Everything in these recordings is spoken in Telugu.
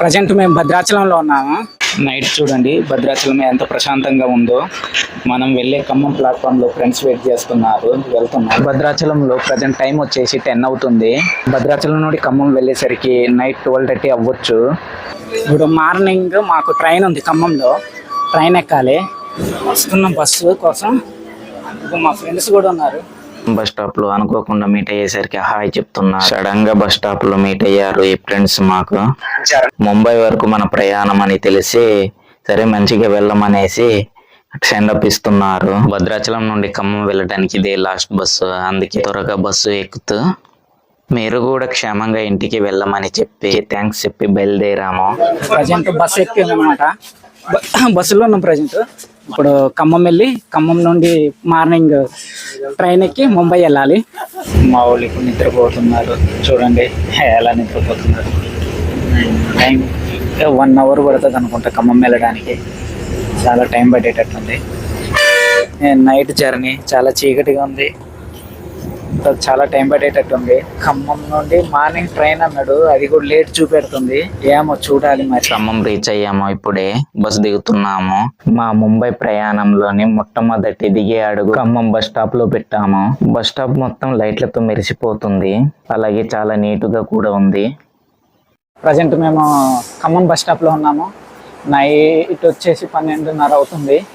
ప్రజెంట్ మేము భద్రాచలంలో ఉన్నాము. నైట్ చూడండి భద్రాచలం ఎంత ప్రశాంతంగా ఉందో. మనం వెళ్ళే ఖమ్మం ప్లాట్ఫామ్లో ఫ్రెండ్స్ వెయిట్ చేస్తున్నారు వెళ్తున్నాం భద్రాచలంలో ప్రజెంట్ టైం వచ్చేసి టెన్ అవుతుంది. భద్రాచలం నుండి ఖమ్మం వెళ్ళేసరికి నైట్ ట్వెల్వ్ థర్టీ అవ్వచ్చు. ఇప్పుడు మార్నింగ్ మాకు ట్రైన్ ఉంది ఖమ్మంలో. ట్రైన్ ఎక్కాలి. వస్తున్న బస్సు కోసం. మా ఫ్రెండ్స్ కూడా ఉన్నారు. బస్ స్టాప్లో అనుకోకుండా మీట్ అయ్యేసరికి హాయ్ చెప్తున్నా సడన్గా బస్ స్టాప్లో మీట్ అయ్యారు ఈ ఫ్రెండ్స్ మాకు. ముంబై వరకు మన ప్రయాణం అని తెలిసి సరే మంచిగా వెళ్ళమనేసి సెండప్ ఇస్తున్నారు. భద్రాచలం నుండి ఖమ్మం వెళ్ళడానికి ఇదే లాస్ట్ బస్సు అందుకే త్వరగా బస్సు ఎక్కుతూ మీరు కూడా క్షేమంగా ఇంటికి వెళ్ళమని చెప్పి థ్యాంక్స్ చెప్పి బయలుదేరాము. ప్రజెంట్ బస్ ఎక్కింది అనమాట బస్సులో ఉన్నాం ప్రజెంట్ ఇప్పుడు ఖమ్మం వెళ్ళి ఖమ్మం నుండి మార్నింగ్ ట్రైన్ ఎక్కి ముంబై వెళ్ళాలి. మా వాళ్ళు ఇప్పుడు నిద్రపోతున్నారు. చూడండి ఎలా నిద్రపోతున్నారు. టైం వన్ అవర్ పడుతుంది అనుకుంటా ఖమ్మం వెళ్ళడానికి. చాలా టైం పట్టేటట్టుంది నైట్ జర్నీ చాలా చీకటిగా ఉంది. చాలా టైం పట్టేటట్టుంది. ఖమ్మం నుండి మార్నింగ్ ట్రైన్ అన్నాడు. అది కూడా లేట్ చూపెడుతుంది. ఏమో చూడాలి మరి. ఖమ్మం రీచ్ అయ్యాము ఇప్పుడే. బస్ దిగుతున్నాము. మా ముంబై ప్రయాణంలోని మొట్టమొదటి దిగే అడుగు ఖమ్మం బస్ స్టాప్లో పెట్టాము. బస్ స్టాప్ మొత్తం లైట్లతో మెరిసిపోతుంది. అలాగే చాలా నీటుగా కూడా ఉంది. ప్రజెంట్ మేము ఖమ్మం బస్ స్టాప్లో ఉన్నాము. నైట్ వచ్చేసి పన్నెండున్నర అవుతుంది.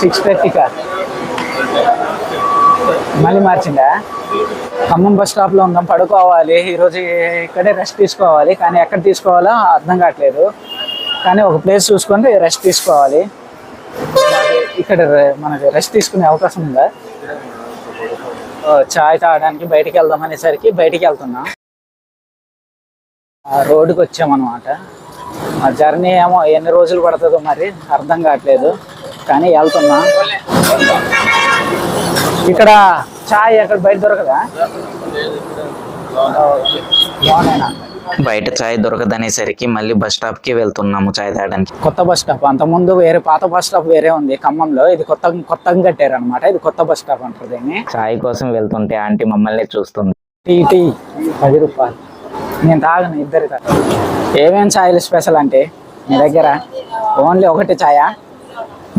సిక్స్ థర్టీ కార్ మళ్ళీ మార్చిందా? ఖమ్మం బస్ స్టాప్లో ఉందాం ఉన్నాం పడుకోవాలి ఈరోజు ఇక్కడే రెస్ట్ తీసుకోవాలి. కానీ ఎక్కడ తీసుకోవాలో అర్థం కావట్లేదు. కానీ ఒక ప్లేస్ చూసుకొని రెస్ట్ తీసుకోవాలి. ఇక్కడ మనకి రెస్ట్ తీసుకునే అవకాశం ఉందా? చాయ్ తాగడానికి బయటికి వెళ్దాం అనేసరికి బయటికి వెళ్తున్నాం. ఆ రోడ్డుకి వచ్చామన్నమాట. ఆ జర్నీ ఏమో ఎన్ని రోజులు పడుతుందో మరి అర్థం కావట్లేదు. కానీ వెళ్తున్నా. ఇక్కడ చాయ్ అక్కడ బయట దొరకదా? బయట చాయ్ దొరకదనేసరికి మళ్ళీ బస్ స్టాప్కి వెళ్తున్నాము చాయ్ తాగడానికి. కొత్త బస్ స్టాప్. అంతకుముందు వేరే పాత బస్ స్టాప్ వేరే ఉంది ఖమ్మంలో. ఇది కొత్త కొత్తగా కట్టారు అనమాట ఇది కొత్త బస్ స్టాప్ అంటారు దీన్ని. చాయ్ కోసం వెళ్తుంటే ఆంటీ మమ్మల్ని చూస్తుంది. Tea tea. పది రూపాయలు. నేను తాగను ఇద్దరు తాగను. ఏమేమి ఛాయలు స్పెషల్ అంటే? మీ దగ్గర ఓన్లీ ఒకటి ఛాయా?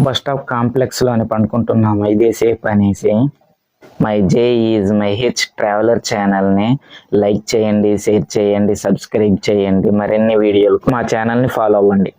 Bus stop కాంప్లెక్స్లోని పండుకుంటున్నాము. ఇదే సేఫ్ అనేసి. My J is my H traveller ఛానల్ని లైక్ చేయండి షేర్ చేయండి సబ్స్క్రైబ్ చేయండి. మరిన్ని వీడియోలకు మా ఛానల్ని ఫాలో అవ్వండి.